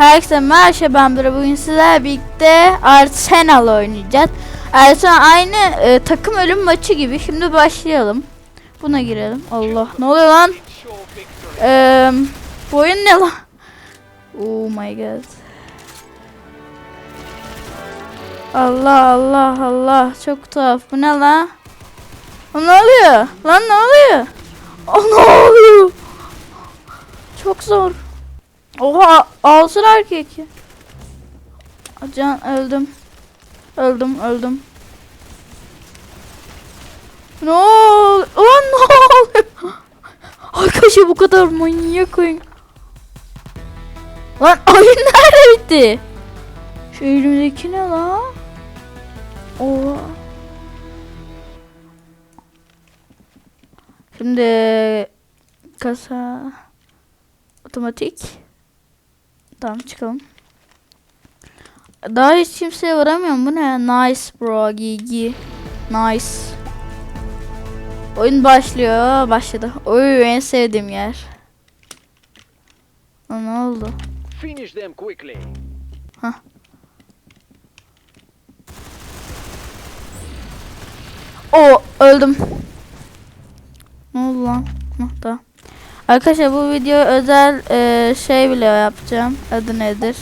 Herkese merhaba ben Bora. Bugün sizlerle birlikte Arsenal oynayacağız. Arsenal aynı e, takım ölüm maçı gibi. Şimdi başlayalım. Buna girelim. Allah ne oluyor lan? Eee bu oyun ne lan? Oh my god. Allah Allah Allah çok tuhaf. Bu ne lan? O ne oluyor? Lan ne oluyor? O ne oluyor? Çok zor. Oha alsın erkek. Can öldüm. Öldüm öldüm. Ne ol? Lan ne oluyor? Arkadaşlar bu kadar manyak oyun. Lan oyun nerede bitti? Şu elimdeki ne lan? Oha. Şimdi kasa otomatik. Tamam çıkalım. Daha hiç kimseye vuramıyorum. Bu ne? Nice bro. GG. Nice. Oyun başlıyor. Başladı. Oy en sevdiğim yer. Aa, ne oldu? Finish them quickly. O öldüm. Ne oldu lan? Hah, tamam. Arkadaşlar bu video özel e, şey bile yapacağım. Adı nedir?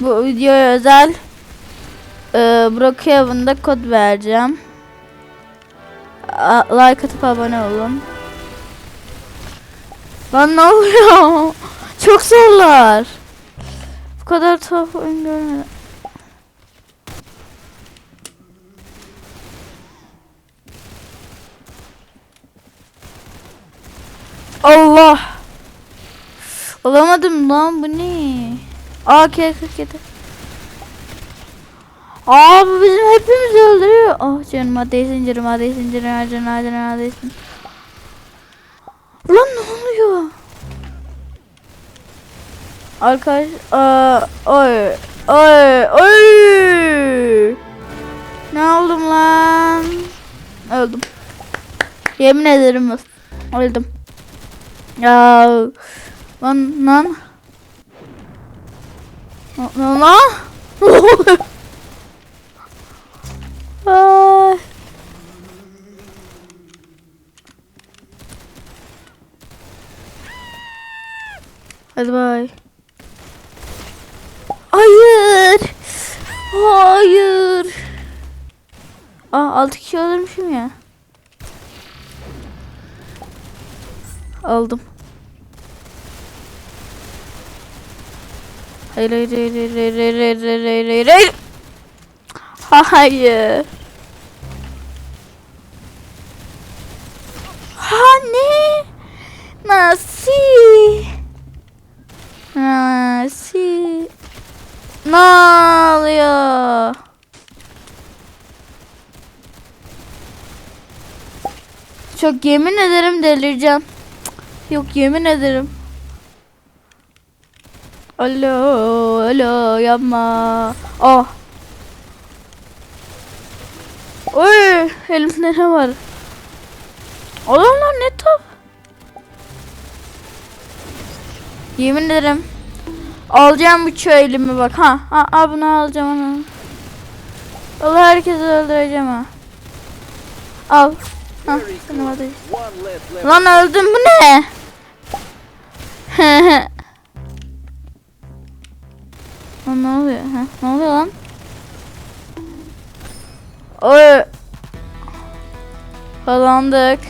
Bu videoya özel e, Brookhaven'da kod vereceğim. A- like atıp abone olun. Lan ne oluyor? Çok zorlar. Bu kadar tuhaf oyun görmedim. Allah. Olamadım lan bu ne? AK-47. Aa bu bizim hepimizi öldürüyor. Ah canıma değsin canıma değsin canıma canıma canıma değsin. Lan ne oluyor? Arkadaş aa, oy oy. Ne oldum lan? Öldüm. Yemin ederim öldüm. Ya lan lan. Lan lan. Ay. Hadi bay. Hayır. Hayır. Aa 6 kişi öldürmüşüm ya. Aldım. Hayır hayır hayır hayır hayır hayır hayır hayır hayır hayır hayır. Ha ne? Nasıl? Nasıl? Ne oluyor? Çok yemin ederim delireceğim. Yok yemin ederim. Alo, alo yapma. Oh. Oy, elimde ne var? Olanlar ne top? Yemin ederim. Alacağım bu elimi bak ha. Ha, ha bunu alacağım onu. Allah herkesi öldüreceğim ha. Al. Ha. Lan öldüm bu ne? lan ne oluyor? Ha, ne oluyor lan? Oy. Kazandık.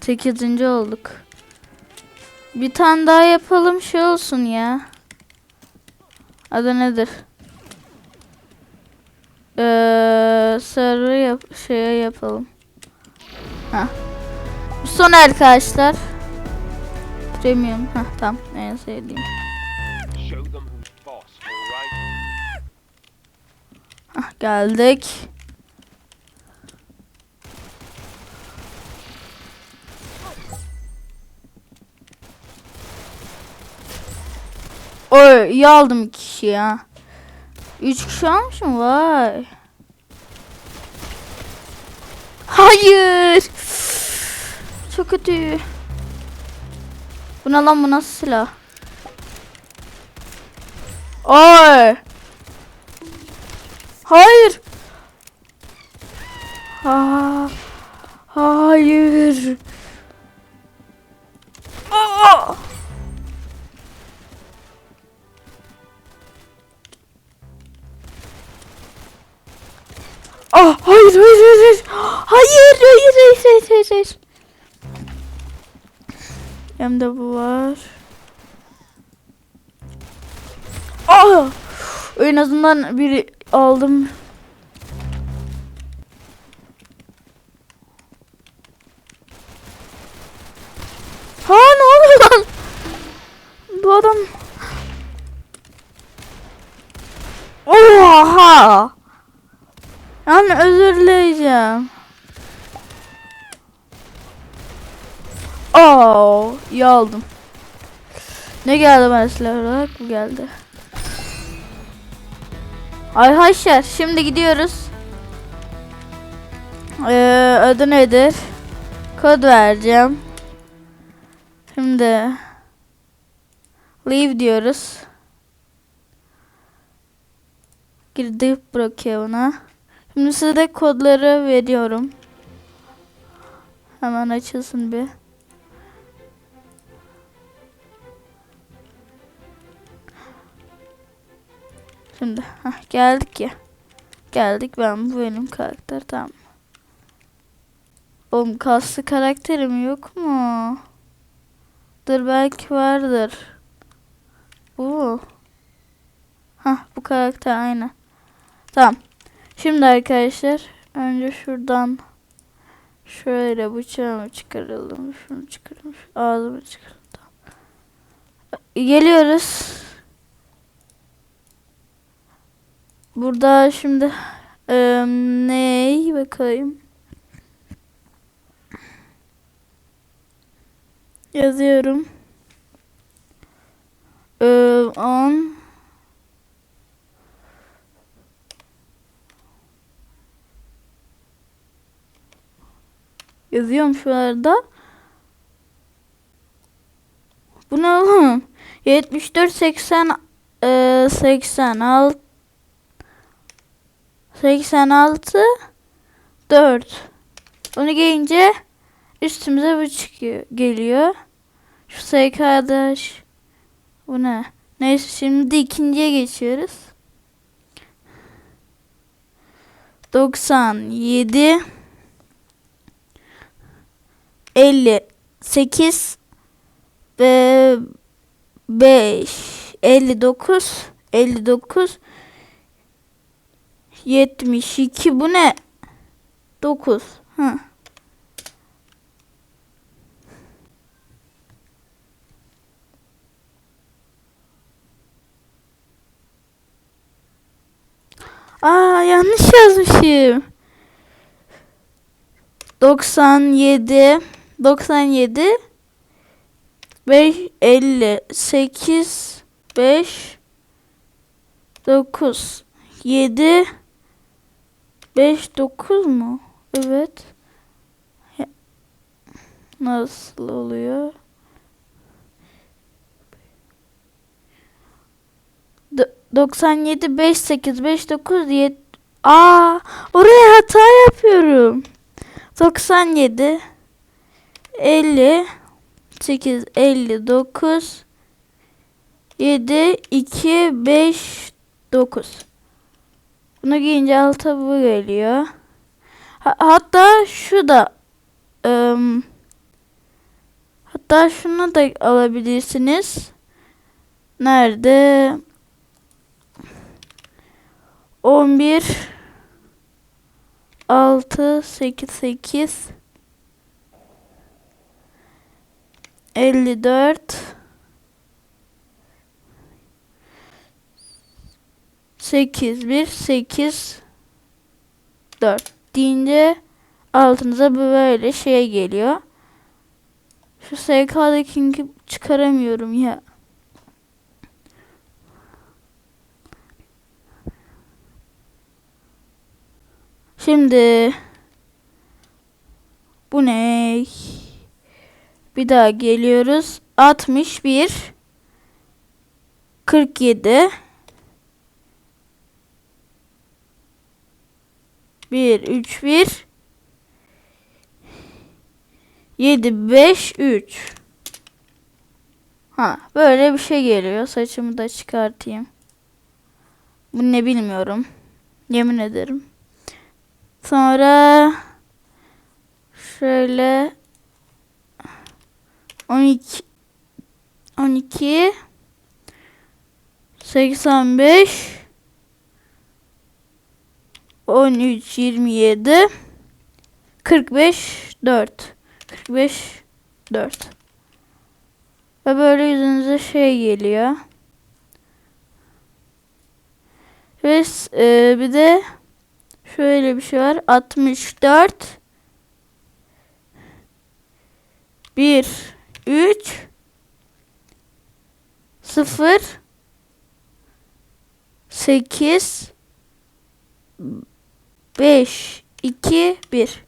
Sekizinci olduk. Bir tane daha yapalım şey olsun ya. Adı nedir? Eee server yap şeye yapalım. Ha. Son arkadaşlar. Premium. Ha tamam en sevdiğim. Show them who's boss, alright? Hah, geldik. Oy iyi aldım iki kişi ya. Üç kişi almışım vay. Hayır. kötü. Bu ne lan bu nasıl silah? Ay. Hayır. Ha. Hayır. Aa! Ah hayır hayır hayır hayır. Hayır hayır hayır hayır hayır. Hem de bu var. Ah! En azından biri aldım. Ha ne oluyor lan? Bu adam Oha! Yani özür dileyeceğim. Oo, iyi aldım. Ne geldi mesela olarak? Bu geldi. Arkadaşlar şimdi gidiyoruz. Ee, adı nedir? Kod vereceğim. Şimdi leave diyoruz. Girdik bırakıyor buna. Şimdi size kodları veriyorum. Hemen açılsın bir. Şimdi heh, geldik ya. Geldik ben bu benim karakter tamam. Oğlum kaslı karakterim yok mu? Dur belki vardır. Bu. Hah bu karakter aynı. Tamam. Şimdi arkadaşlar önce şuradan şöyle bıçağımı çıkaralım. Şunu çıkaralım. Ağzımı çıkaralım. Tamam. Geliyoruz. Burada şimdi eee ney bakayım. Yazıyorum. Eee on Yazıyorum şu arada. Bu ne oğlum? 74 80 eee 86 86 4 Onu giyince üstümüze bu çıkıyor geliyor. Şu SK'da ş- bu ne? Neyse şimdi ikinciye geçiyoruz. 97 58 ve 5 59 59 72 bu ne? 9. Ha. Aa yanlış yazmışım. 97 97 5 58 5 9 7 5 9 mu? Evet. Nasıl oluyor? Do- 97 5 8 5 9 7 Aa, oraya hata yapıyorum. 97 50 8 59 7 2 5 9 Bunu giyince alta bu geliyor. Ha- hatta şu da ım, hatta şunu da alabilirsiniz. Nerede? 11 6 8 8 54 8 1 8 4 deyince altınıza böyle şey geliyor. Şu SK'daki çıkaramıyorum ya. Şimdi bu ne? Bir daha geliyoruz. 61 47 1 3 1 7 5 3 Ha böyle bir şey geliyor. Saçımı da çıkartayım. Bu ne bilmiyorum. Yemin ederim. Sonra şöyle 12 12 85 13 27 45 4 45 4 Ve böyle yüzünüze şey geliyor. Ve e, bir de şöyle bir şey var. 64 1 3 0 8 5 2 1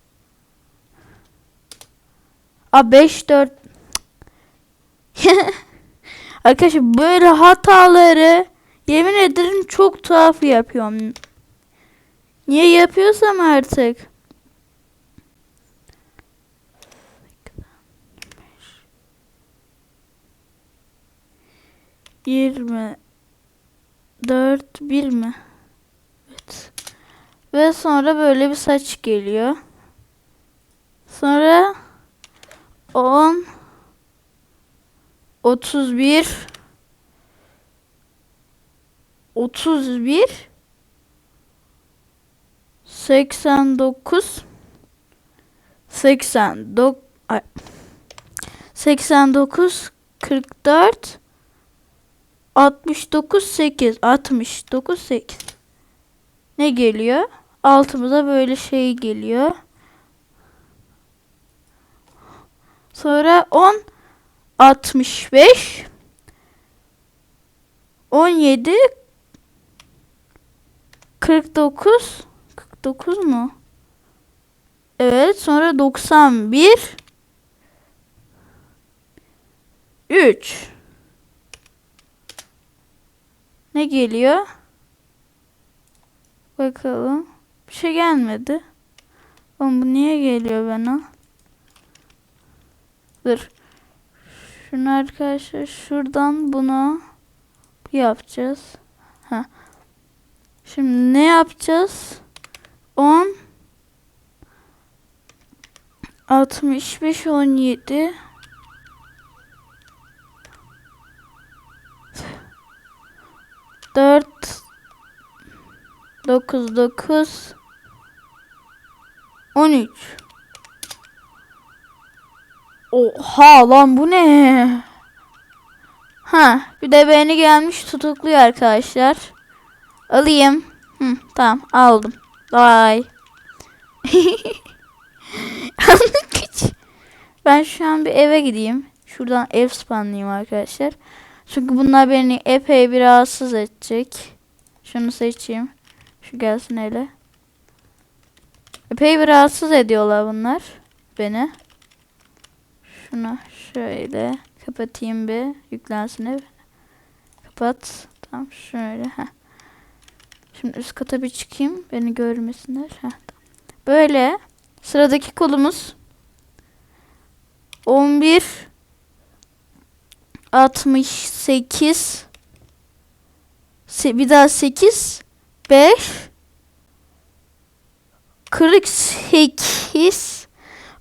A 5 4 Arkadaşlar böyle hataları yemin ederim çok tuhaf yapıyorum. Niye yapıyorsam artık. Yirmi dört bir mi? Ve sonra böyle bir saç geliyor. Sonra on otuz bir otuz bir 89 89 ay, 89 44 69 8 69 8 ne geliyor? Altımıza böyle şey geliyor. Sonra 10 65 17 49 49 mu? Evet sonra 91 3 Ne geliyor? Bakalım. Bir şey gelmedi. Oğlum bu niye geliyor bana? Dur. Şunu arkadaşlar şuradan bunu yapacağız. Ha. Şimdi ne yapacağız? 10 65 17 4 9 9 13 Oha lan bu ne? Ha, bir de beni gelmiş tutukluyor arkadaşlar. Alayım. Hı, tamam aldım. Bye. ben şu an bir eve gideyim. Şuradan ev spawnlayayım arkadaşlar. Çünkü bunlar beni epey bir rahatsız edecek. Şunu seçeyim. Şu gelsin hele. Epey bir rahatsız ediyorlar bunlar. Beni. Şunu şöyle kapatayım bir. Yüklensin ev. Kapat. Tamam şöyle. Heh. Şimdi üst kata bir çıkayım. Beni görmesinler. Heh. Böyle. Sıradaki kolumuz. 11 68 Se- bir daha 8 5 48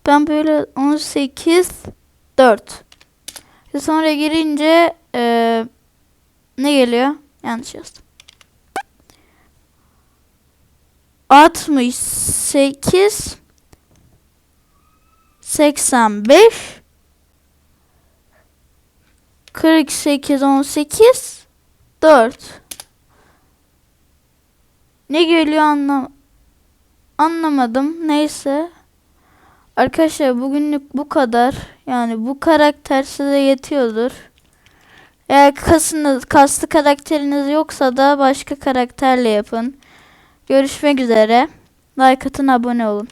ben böyle 18 4 Ve sonra girince eee, ne geliyor? Yanlış yazdım. 68 85 48 18 4 Ne geliyor anlam anlamadım. Neyse. Arkadaşlar bugünlük bu kadar. Yani bu karakter size yetiyordur. Eğer kasınız, kaslı karakteriniz yoksa da başka karakterle yapın. Görüşmek üzere. Like atın abone olun.